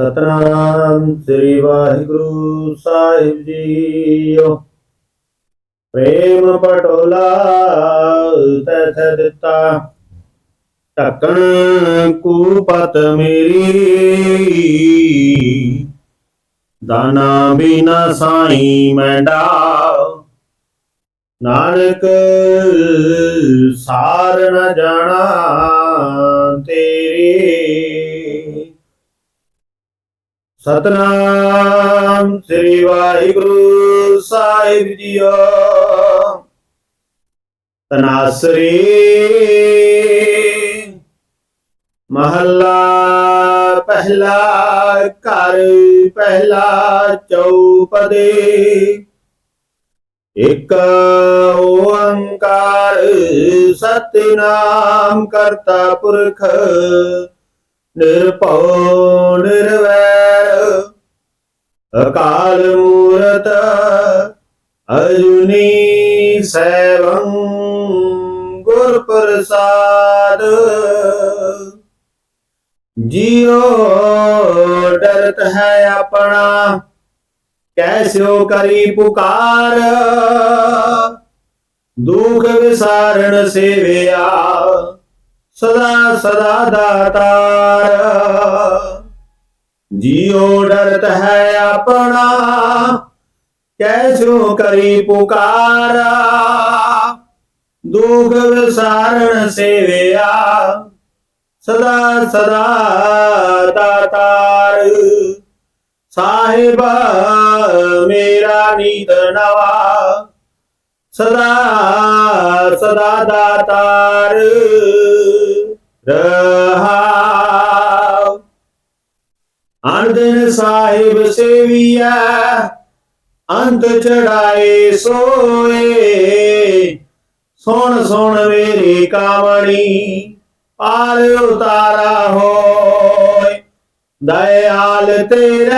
ਸਤਨਾਮ ਸ੍ਰੀ ਵਾਹਿਗੁਰੂ ਸਾਹਿਬ ਜੀਓ। ਪ੍ਰੇਮ ਪਟੋਲਾ ਤਥ ਦਿੱਤਾ। ਢੱਕਣ ਕੂਪਤ ਮੇਰੀ। ਦਾਨਾ ਬਿਨਾ ਸਾਈ ਮੈਂਡਾ ਨਾਨਕ ਸਾਰ ਨ ਜਾਣਾ। ਸਤਨਾਮ ਸ੍ਰੀ ਵਾਹਿਗੁਰੂ ਸਾਹਿਬ ਜੀਓ। ਤਨਾਸਰੀ ਮਹੱਲਾ ਪਹਿਲਾ ਘਰ, ਪਹਿਲਾ ਚੌਪਦੇ। ਇਕ ਓੰਕਾਰ ਸਤਿਨਾਮ ਕਰਤਾ ਪੁਰਖ। ਨਿਰਭਉ ਨਿਰਵੈਰ, ਅਕਾਲ ਮੂਰਤ ਅਜੁਨੀ ਸੈਵੰ ਗੁਰ ਪ੍ਰਸਾਦ। ਜਿਉ ਡਰਤ ਹੈ ਆਪਣਾ, ਕੈਸਿਓ ਕਰੀ ਪੁਕਾਰ। ਦੁਖ ਵਿਸਾਰਣ ਸੇਵਿਆ ਸਦਾ ਸਦਾ ਦਾਤਾਰ। ਜਿਉ ਡਰਤ ਹੈ ਆਪਣਾ ਕੈਸੋ ਕਰੀ ਪੁਕਾਰ। ਦੁਖ ਵਿਸਾਰਣ ਸੇਵਿਆ, ਸਦਾ ਸਦਾ ਦਾਤਾਰ। ਸਾਹਿਬ, ਮੇਰਾ ਨੀਤ ਨਵਾ, ਸਦਾ ਸਦਾ ਦਾਤਾਰ। ਰਹਾ ਅਨੰਦਨ ਸਾਹਿਬ ਸੇਵੀਆ ਅੰਤ ਚੜਾਏ ਸੋਏ। ਸੁਣ ਸੁਣ ਮੇਰੀ ਕਾਮਣੀ ਪਾਰ ਉਤਾਰਾ ਹੋਏ। ਦਇਆਲ ਤੇਰੇ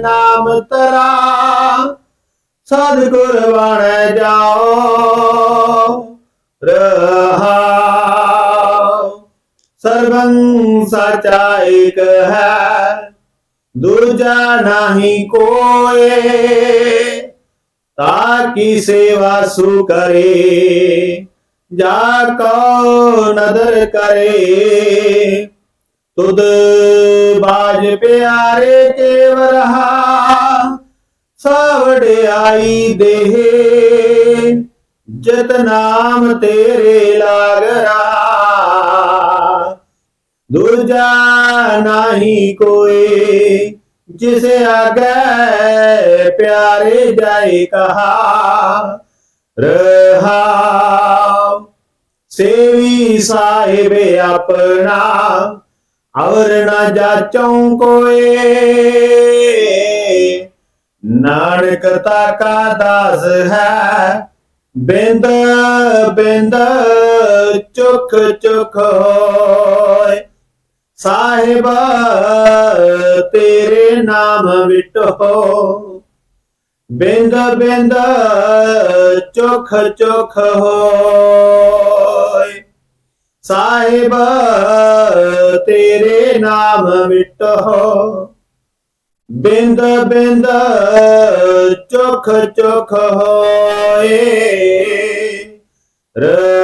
ਨਾਮ ਤਰਾ, ਸਤਿਗੁਰ ਬਣ ਜਾਓ। ਸਰਬੰ ਸਾਚਾ ਏਕ ਹੈ। ਦੂਜਾ ਨਹੀਂ ਕੋਏ ਤਾਕੀ ਸੇਵਾ ਸੂ ਕਰੇ? ਜਾ ਕੋ ਨਦਰ ਕਰੇ। ਤੁਧ ਬਾਜ ਪਿਆਰੇ ਕੇਵ ਰਹਾ ਸਵੜਾਈ ਦੇਹ। ਜਤ ਨਾਮ ਤੇਰੇ ਲਾਗਰਾ ਦੂਜਾ ਨਹੀਂ ਕੋਈ, ਜਿਸ ਆਗੇ ਪਿਆਰੇ ਜਾਏ ਕਹਾ, ਰਹਾ। ਸੇਵੀ ਸਾਹਿਬ ਆਪਣਾ ਔਰ ਨਾ ਜਾਚੋਂ ਕੋਏ ਨਾਨਕ ਤਾ ਕਾ ਦਾਸ ਹੈ ਬਿੰਦ ਬਿੰਦ ਚੁਖ ਚੁਖ ਹੋਏ। ਸਾਹਿਬ, ਤੇਰੇ ਨਾਮ ਵਿਟੋ ਬਿੰਦ ਬਿੰਦ ਚੁਖ ਚੁਖ ਹੋਏ। ਸਾਹਿਬ, ਤੇਰੇ ਨਾਮ ਵਿਟੋ ਬਿੰਦ ਬਿੰਦ ਚੁਖ ਚੋਖ ਹੋਏ। ਰਹਾ